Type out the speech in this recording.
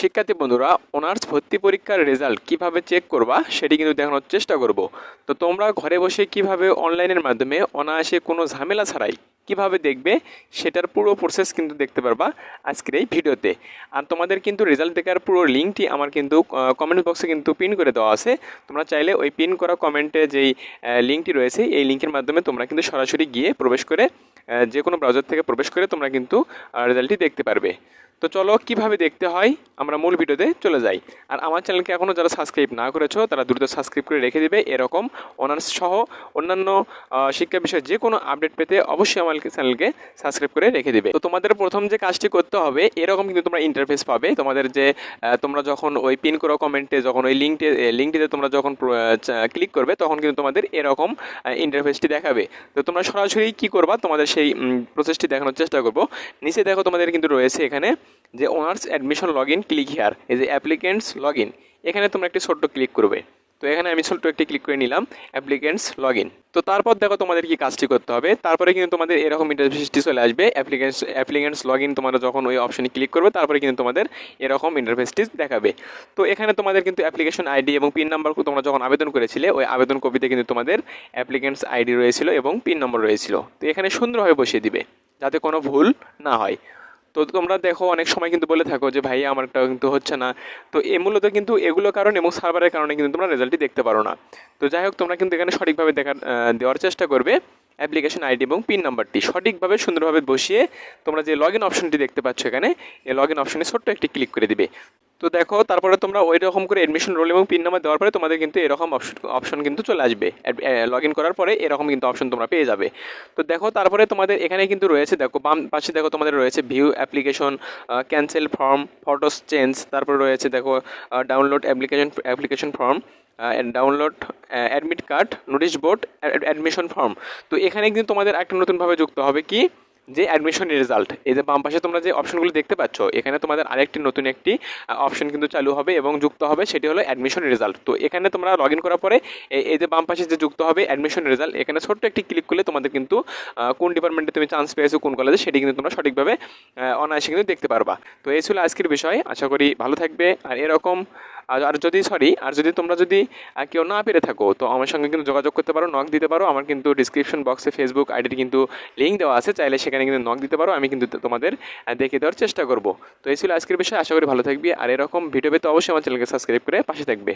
শিক্ষার্থী বন্ধুরা, অনার্স ভর্তি পরীক্ষার রেজাল্ট কীভাবে চেক করবা, সেটি কিন্তু দেখানোর চেষ্টা করব। তো তোমরা ঘরে বসে কীভাবে অনলাইনের মাধ্যমে অনায়াসে কোনো ঝামেলা ছাড়াই কীভাবে দেখবে, সেটার পুরো প্রসেস কিন্তু দেখতে পারবা আজকের এই ভিডিওতে। আর তোমাদের কিন্তু রেজাল্ট দেখার পুরো লিঙ্কটি আমার কিন্তু কমেন্ট বক্সে কিন্তু পিন করে দেওয়া আছে। তোমরা চাইলে ওই পিন করা কমেন্টে যেই লিঙ্কটি রয়েছে, এই লিঙ্কের মাধ্যমে তোমরা কিন্তু সরাসরি গিয়ে প্রবেশ করে যে কোনো ব্রাউজার থেকে প্রবেশ করে তোমরা কিন্তু রেজাল্টটি দেখতে পারবে। তো চলো, কীভাবে দেখতে হয়? আমরা মূল ভিডিওতে চলে যাই। আর আমার চ্যানেলকে এখনও যারা সাবস্ক্রাইব না করেছ, তারা দ্রুত সাবস্ক্রাইব করে রেখে দেবে। এরকম অনার্স সহ অন্যান্য শিক্ষা বিষয়ে যে কোনো আপডেট পেতে অবশ্যই আমার চ্যানেলকে সাবস্ক্রাইব করে রেখে দেবে। তো তোমাদের প্রথম যে কাজটি করতে হবে, এরকম কিন্তু তোমরা ইন্টারফেস পাবে। তোমাদের যে তোমরা যখন ওই পিন করো কমেন্টে যখন ওই লিঙ্কটে লিঙ্কটিতে তোমরা যখন ক্লিক করবে, তখন কিন্তু তোমাদের এরকম ইন্টারফেসটি দেখাবে। তো তোমরা সরাসরি কি করবা? তোমাদের সেই প্রসেসটি দেখানোর চেষ্টা করব। নিচে দেখো তোমাদের কিন্তু রয়েছে এখানে যে honours admission log in click here এই যে অ্যাপ্লিকেন্টস লগ ইন এখানে তোমরা একটি ছোট্ট ক্লিক করবে। তো এখানে আমি ছোট্ট একটি ক্লিক করে নিলাম অ্যাপ্লিকেন্টস লগ ইন তো তারপর দেখো তোমাদের কি কাজটি করতে হবে। তারপরে কিন্তু তোমাদের এরকম ইন্টারফেসটি চলে আসবে। অ্যাপ্লিকেন্টস অ্যাপ্লিকেন্টস লগ ইন তোমরা যখন ওই অপশনে ক্লিক করবে, তারপরে কিন্তু তোমাদের এরকম ইন্টারফেসটি দেখাবে। তো এখানে তোমাদের কিন্তু অ্যাপ্লিকেশন আইডি এবং পিন নাম্বার তোমরা যখন আবেদন করেছিলে, ওই আবেদন কপিতে কিন্তু তোমাদের অ্যাপ্লিকেন্টস আইডি রয়েছিল এবং পিন নম্বর রয়েছিল। তো এখানে সুন্দরভাবে বসিয়ে দিবে, যাতে কোনো ভুল না হয়। তো তোমরা দেখো, অনেক সময় কিন্তু বলে থাকো যে ভাই আমারটা কিন্তু হচ্ছে না। তো এ মূলত কিন্তু এগুলো কারণে এবং সার্ভারের কারণে কিন্তু তোমরা রেজাল্টটি দেখতে পারো না। তো যাই হোক, তোমরা কিন্তু এখানে সঠিকভাবে দেখার দেওয়ার চেষ্টা করবে অ্যাপ্লিকেশন আইডি এবং পিন নাম্বারটি সঠিকভাবে, সুন্দরভাবে বসিয়ে তোমরা যে লগ ইন অপশনটি দেখতে পাচ্ছ এখানে, এই লগ ইন অপশনে ছোট্ট একটি ক্লিক করে দিবে। তো দেখো, তারপরে তোমরা ওই রকম করে অ্যাডমিশন রোল এবং পিন নাম্বার দেওয়ার পরে তোমাদের কিন্তু এরকম অপশন কিন্তু চলে আসবে। লগ ইন করার পরে এরকম কিন্তু অপশন তোমরা পেয়ে যাবে। তো দেখো, তারপরে তোমাদের এখানে কিন্তু রয়েছে, দেখো, বাম পাশে দেখো তোমাদের রয়েছে view application cancel form photos change তারপরে রয়েছে দেখো download application application form download admit card notice board admission form তো এখানে কিন্তু তোমাদের একটা নতুনভাবে যুক্ত হবে কি? যে অ্যাডমিশন রেজাল্ট এই যে বাম পাশে তোমরা যে অপশনগুলো দেখতে পাচ্ছ, এখানে তোমাদের আরেকটি নতুন একটি অপশন কিন্তু চালু হবে এবং যুক্ত হবে, সেটি হলো অ্যাডমিশন রেজাল্ট তো এখানে তোমরা লগ ইন করার পরে এই- যে বাম পাশে যে যুক্ত হবে অ্যাডমিশন রেজাল্ট এখানে ছোট্ট একটি ক্লিক করলে তোমাদের কিন্তু কোন ডিপার্টমেন্টে তুমি চান্স পেয়েছ, কোন কলেজে সেটি কিন্তু তোমরা সঠিকভাবে অনায়াসে কিন্তু দেখতে পারবা। তো এই ছিল আজকের বিষয়, আশা করি ভালো থাকবে। আর এরকম, আর যদি সরি আর যদি তোমরা যদি কেউ না পেরে থাকো, তো আমার সঙ্গে কিন্তু যোগাযোগ করতে পারো নক দিতে পারো। আমার কিন্তু ডিসক্রিপশন বক্সে ফেসবুক আইডির কিন্তু লিঙ্ক দেওয়া আছে, চাইলে সেখানে কিন্তু নক দিতে পারো, আমি কিন্তু তোমাদের দেখে দেওয়ার চেষ্টা করব। তো এই ছিল আজকের বিষয়ে, আশা করি ভালো থাকবে। আর এরকম ভিডিও পেতে অবশ্যই আমার চ্যানেলকে সাবস্ক্রাইব করে পাশে থাকবে।